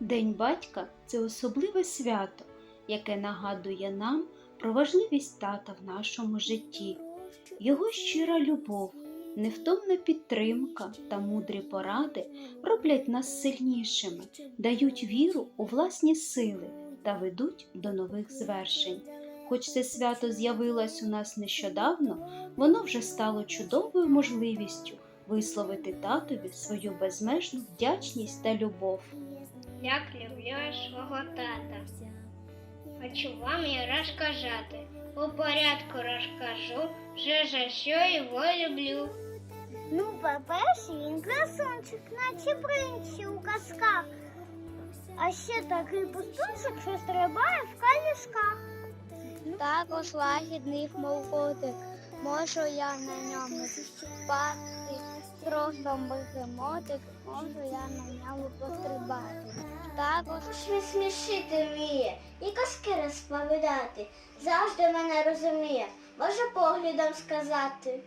День батька це особливе свято, яке нагадує нам про важливість тата в нашому житті, його щира любов, невтомна підтримка та мудрі поради роблять нас сильнішими, дають віру у власні сили та ведуть до нових звершень. Хоч це свято з'явилось у нас нещодавно, воно вже стало чудовою можливістю висловити татові свою безмежну вдячність та любов. Як люблю свого тата. Хочу вам я розказати. У порядку розкажу, вже за що його люблю. Ну, по-перше, він красунчик, наче принці у казках. А ще такий пустунчик, що стрибає в калішках. Також лагідний, мов котик, можу я на ньому спати, просто бегемотик, можу я на ньому пострибати. Також Він смішити вміє і казки розповідати. Завжди мене розуміє, може поглядом сказати.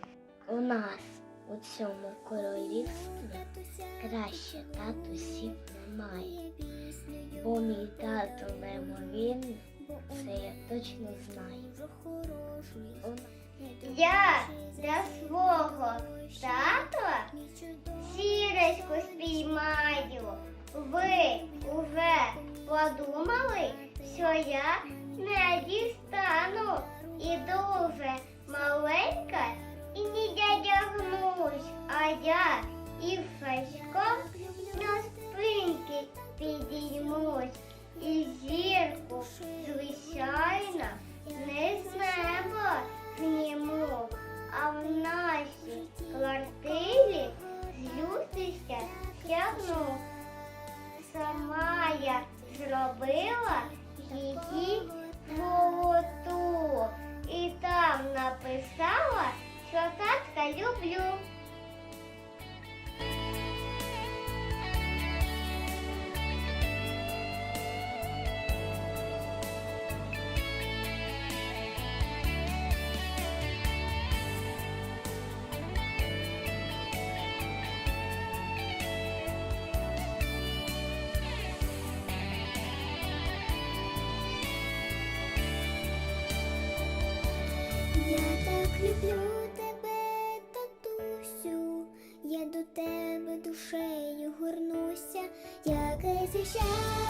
У нас у цьому королівстві краще татусів немає. Бо мій тато неймовірний, це я точно знаю. Я для свого тата сірочку спіймаю. Ви що я не дістану і дуже маленька і не дядягнусь, а я і фачком на спинки підіймусь. І зірку, звичайно, не з неба зніму, а в нашій квартирі злютися тягну. Сама я зробила люблю. Яке